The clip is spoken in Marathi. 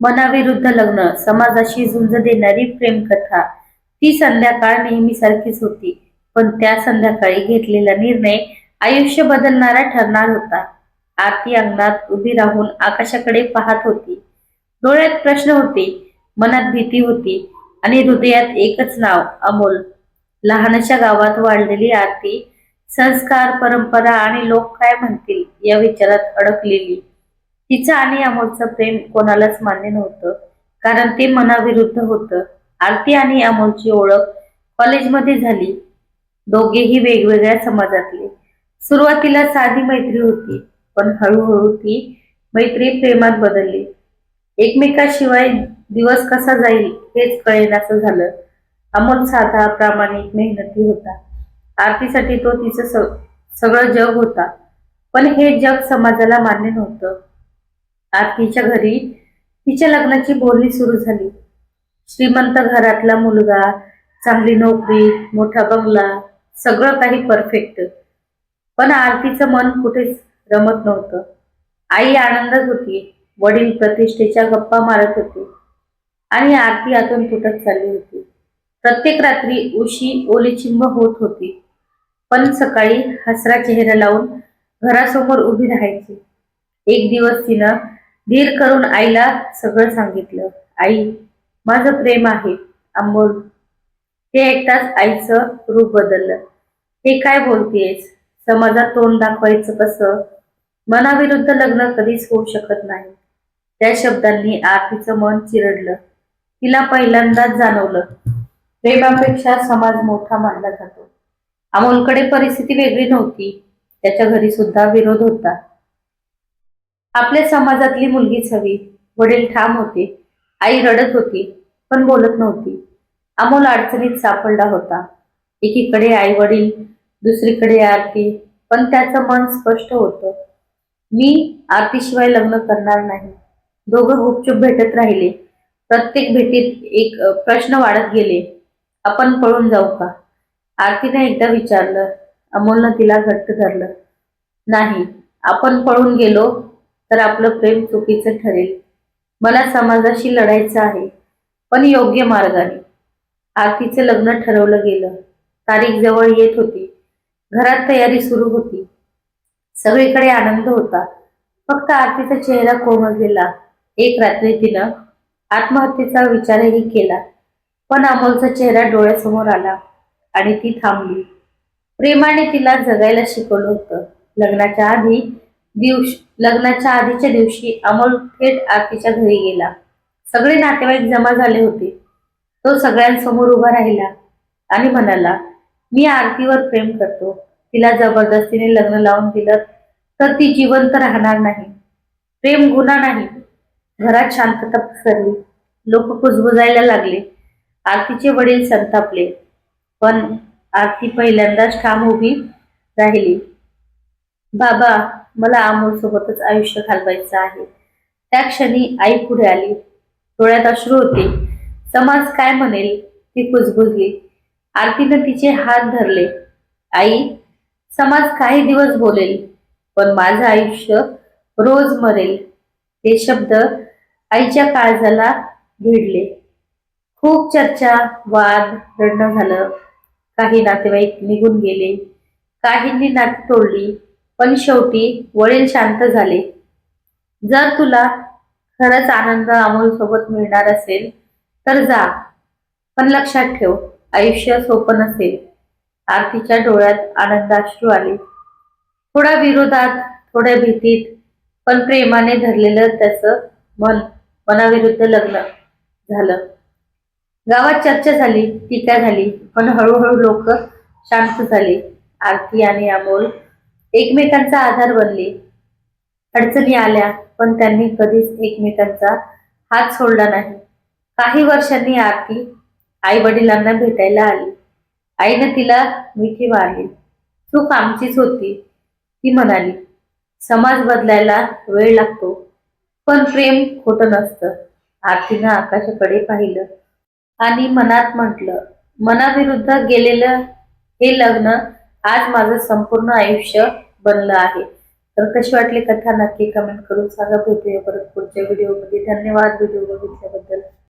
मनाविरुद्ध लग्न. समाजाशी झुंज देणारी प्रेमकथा. ती संध्याकाळ नेहमीसारखीच होती. पण त्या संध्याकाळी घेतलेला निर्णय आयुष्य बदलणारा ठरणार होता. आरती अंगणात उभी राहून आकाशाकडे पाहत होती. डोळ्यात प्रश्न होते मनात भीती होती आणि हृदयात एकच नाव अमोल. लहानशा गावात वाढलेली आरती संस्कार परंपरा आणि लोक काय म्हणतील या विचारात अडकलेली. तिचं आणि अमोलचं प्रेम कोणालाच मान्य नव्हतं कारण ते मनाविरुद्ध होतं. आरती आणि अमोलची ओळख कॉलेजमध्ये झाली. दोघेही वेगवेगळ्या समाजातले. सुरुवातीला साधी मैत्री होती पण हळूहळू ती मैत्री प्रेमात बदलली. एकमेकाशिवाय दिवस कसा जाईल हेच कळेनाचं झालं. अमोल साधा प्रामाणिक मेहनती होता. आरतीसाठी तो तिचं सगळं जग होता. पण हे जग समाजाला मान्य नव्हतं. आरतीच्या घरी तिच्या लग्नाची बोलणी सुरू झाली. श्रीमंत घरातला मुलगा चांगली नोकरी मोठा बंगला सगळं काही परफेक्ट पण आरतीचं मन कुठेच रमत नव्हतं. आई आनंदात होती वडील प्रतिष्ठेच्या गप्पा मारत होते. आणि आरती आतून तुटत चालली होती. प्रत्येक रात्री उशी ओलीचिंब होत होती. पण सकाळी हसरा चेहरा लावून घरासमोर उभी राहायची. एक दिवस तिनं धीर करून आईला सगळं सांगितलं. आई माझं प्रेम आहे अमोल. हे ऐकताच आईचं रूप बदललं. हे काय बोलतेस? समाजात तोंड दाखवायचं कसं? मनाविरुद्ध लग्न कधीच होऊ शकत नाही. त्या शब्दांनी आरतीचं मन चिरडलं. तिला पहिल्यांदाच जाणवलं. प्रेमापेक्षा समाज मोठा मानला जातो. अमोलकडे परिस्थिती वेगळी नव्हती. त्याच्या घरी सुद्धा विरोध होता. आपल्या समाजातली मुलगीच हवी. वडील ठाम होते. आई रडत होती पण बोलत नव्हती. अमोल अडचणीत सापडला होता. एकीकडे आई वडील दुसरीकडे आरती पण त्याचं मन स्पष्ट होतं. मी आरतीशिवाय लग्न करणार नाही. दोघं गुपचूप भेटत राहिले. प्रत्येक भेटीत एक प्रश्न वाढत गेले. आपण पळून जाऊ का? आरतीने एकदा विचारलं. अमोलनं तिला घट्ट धरलं. नाही आपण पळून गेलो तर आपलं प्रेम चुकीचं ठरेल. मला समाजाशी लढायचं आहे पण योग्य मार्गाने आरतीचं लग्न ठरवलं गेलं. तारीख जवळ येत होती. घरात तयारी सुरू होती. सगळीकडे आनंद होता. फक्त आरतीचा चेहरा कोमजलेला. एक रात्री तिनं आत्महत्येचा विचारही केला. पण अमोलचा चेहरा डोळ्यासमोर आला आणि ती थांबली. प्रेमाने तिला जगायला शिकवलं होतं. लग्नाच्या आधी दिवशी लग्नाच्या आधीच्या दिवशी अमोल थेट आरतीच्या घरी गेला. सगळे नातेवाईक जमा झाले होते. तो सगळ्यांसमोर उभा राहिला आणि म्हणाला मी आरतीवर प्रेम करतो. तिला जबरदस्तीने लग्न लावून दिलं तर ती जिवंत राहणार नाही. प्रेम गुन्हा नाही. घरात शांतता पसरली. लोक कुजबुजायला लागले. आरतीचे वडील संतापले. पण आरती पहिल्यांदाच ठाम उभी राहिली. बाबा मला अमोल सोबतच आयुष्य घालवायचं आहे. त्या क्षणी आई पुढे आली. डोळ्यात अश्रू होते. समाज काय म्हणेल ती कुजबुजली. आरतीनं तिचे हात धरले. आई समाज काही दिवस बोलेल पण माझं आयुष्य रोज मरेल. हे शब्द आईच्या काळजाला भिडले. खूप चर्चा वाद रडणं झालं. काही नातेवाईक निघून गेले. काहींनी नाती तोडली. पण शेवटी वडील शांत झाले. जर तुला खरंच आनंद अमोल सोबत मिळणार असेल तर जा. पण लक्षात ठेव आयुष्य सोपं नसेल. आरतीच्या डोळ्यात आनंदाश्रू आले. थोडा विरोधात थोड्या भीतीत पण प्रेमाने धरलेलं त्याचं मन मनाविरुद्ध लग्न झालं. गावात चर्चा झाली टीका झाली पण हळूहळू लोक शांत झाले. आरती आणि अमोल एकमेकांचा आधार बनले. अडचणी आल्या पण त्यांनी कधीच एकमेकांचा हात सोडला नाही. काही वर्षांनी आरती आई वडिलांना भेटायला आली. आईनं तिला मिठी मारली. चूक आमचीच होती ती म्हणाली समाज बदलायला वेळ लागतो पण प्रेम खोटं नसतं. आरतीनं आकाशाकडे पाहिलं आणि मनात म्हटलं मनाविरुद्ध गेलेलं हे लग्न आज माझं संपूर्ण आयुष्य बनलं आहे. तर कशी वाटली कथा? नक्की कमेंट करून सांगा. भेटूया परत पुढच्या व्हिडिओमध्ये धन्यवाद व्हिडिओ बघितल्याबद्दल.